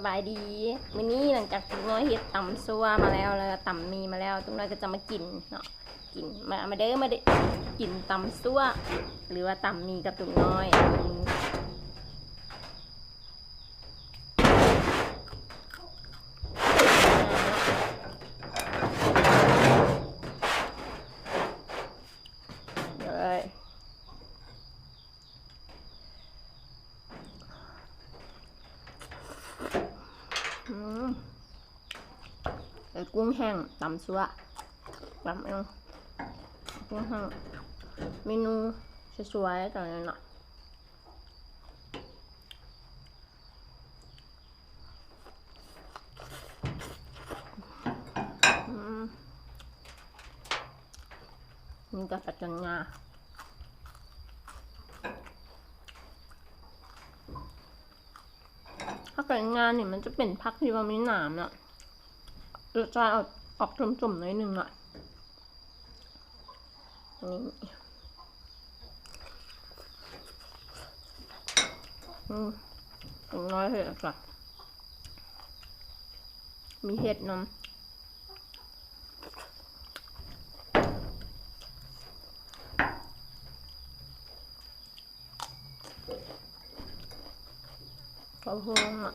สบายดีมื้อนี้หลังจากตุ้งน้อยเฮ็ดตำซัวมาแล้วแล้วก็ตำมีมาแล้วตุ้งน้อยก็จะมากินเนาะกินมามาเด้อมาเด้อกินตำซัวหรือว่าตำมีกับตุ้งน้อยอืมเดี๋ยวเลย อืมเอ้กุ้งแห้งตำซัวตำเองกุ้งแห้งเมนูสวยๆตอนนี้เนาะอืมนี่ก็ปัจจันงา ถ้าเกิดงานเนี่ยมันจะเป็นพักที่ว่ามีหนามเนาะรสชาติออกออกจุ่มๆหน่อยหนึ่งอะนี่อืมน้อยเห็ดอะมีเห็ดนำ ข้าวโพดอะ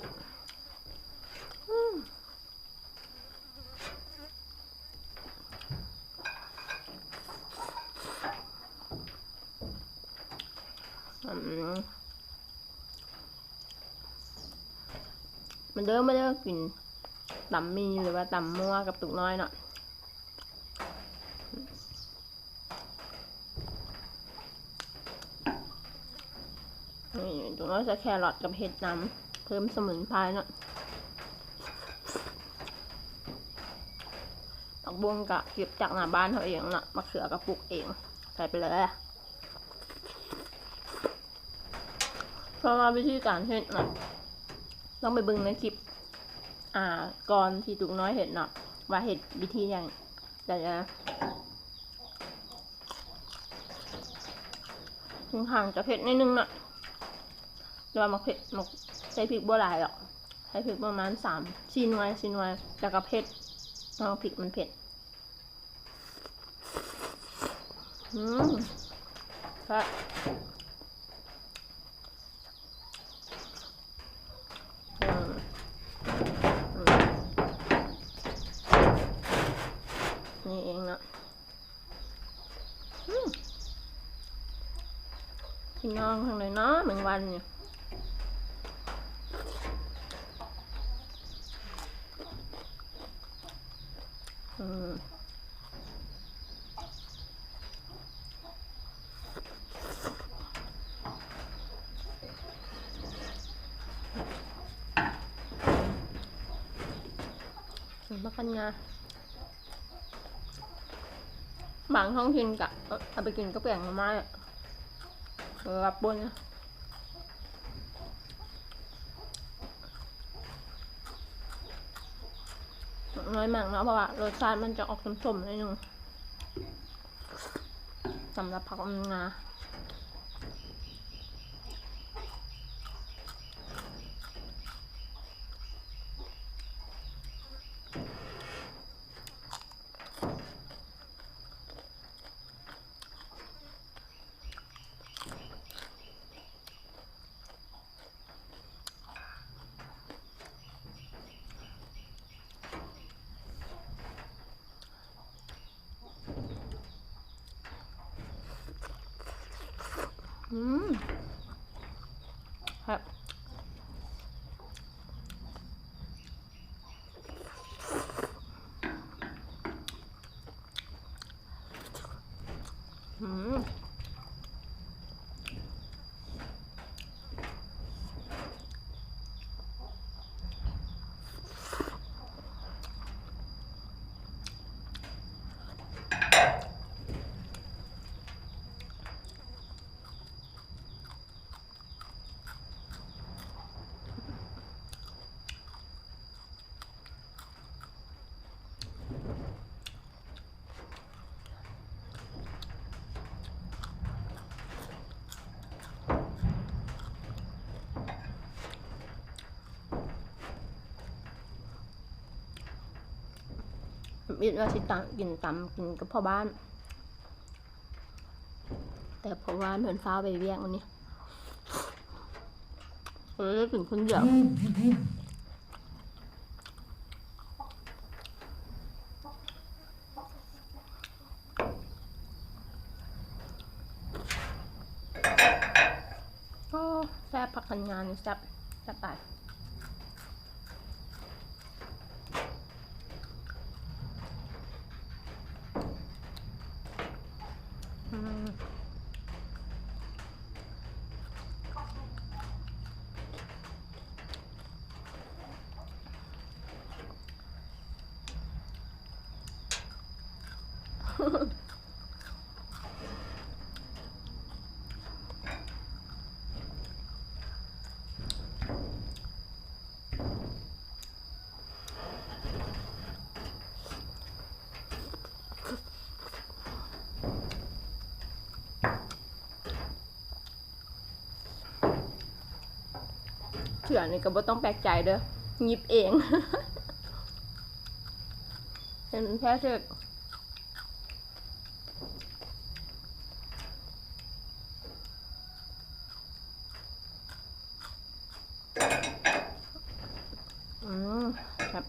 มันเดิมไม่ได้กินตำมีหรือว่าตำมั่วกับตุกน้อยเนาะนี่ตุกน้อยจะแครอทกับเห็ดน้ำ เพิ่มสมุนไพรเนาะผักบุ้งกะเก็บจากหน้าบ้านเขาเองเนะมะเขือก็ปลูกเอง ใส่ไปเลยอะเพราะว่าวิธีการเห็ดเนะต้องไปบึงในคลิป อ่าก่อนที่ตุกน้อยเห็ดเนะว่าเห็ดวิธีอย่างแต่จะถึงห่างจะเผ็ดนิดนึงเนะแต่ว่ามักเผ็ดมัก ใส่พริกบัวลายหรอกใส่พริกประมาณสามสี่หน่วยสี่หน่วยแต่ก็เผ็ดเพราะพริกมันเผ็ดอืมก็นี่เองเนาะพี่น้องทางไหนเนาะเหมือนวันเนี่ย มมากันงาบางท้องถิ่นกะเอาเอาไปกินก็แปลงมาม่าอะรับบนนะ น้อยมากเนาะเพราะว่ารสชาติมันจะออกส้มๆหนิดนึงสำหรับผักอมงา อืมครับอืม มิดว่าสิตามกินตำกินกับพ่อบ้าน แต่พราะว่าเหมือนฟ้าไปเวียงวันนี้เออถึงคนเดียวก็แซ่บผักคันงานนี่แซ่บแซ่บตายอืม เถื่อนนี่ก็บ่ต้องแปลกใจเด้อยิบเอง เป็นแพ้เถอะ อืมครับ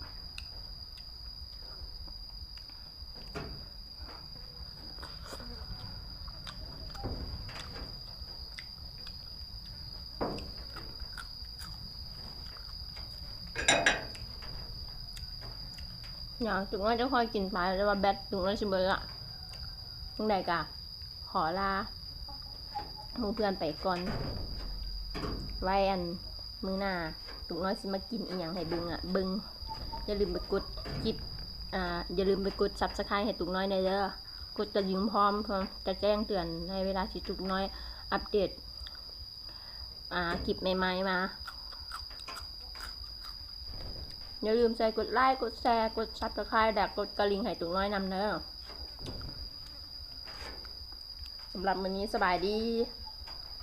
อยากถึงว่าจะค่อยกินไปแล้วว่าแบตถึงแล้วชิมเบอร์อะตรงใดกะขอลาเพื่อนไปก่อน ไว้อัน มือหน้าตุกน้อยสิมากินอีหยังให้เบึงอะเบึงอย่าลืมไปกดจิบอ่าอย่าลืมไปกดซับสไครต์ให้ตุกน้อยในเด้อกดกระดิ่งพร้อมเพื่อจะแจ้งเตือนในเวลาที่ตุกน้อยอัปเดตอ่าคลิปใหม่ๆมาอย่าลืมใส่กดไลค์กดแชร์กดซับสไครต์แดกกดกระลิ่งให้ตุกน้อยนำเด้อสำหรับวันนี้สบายดี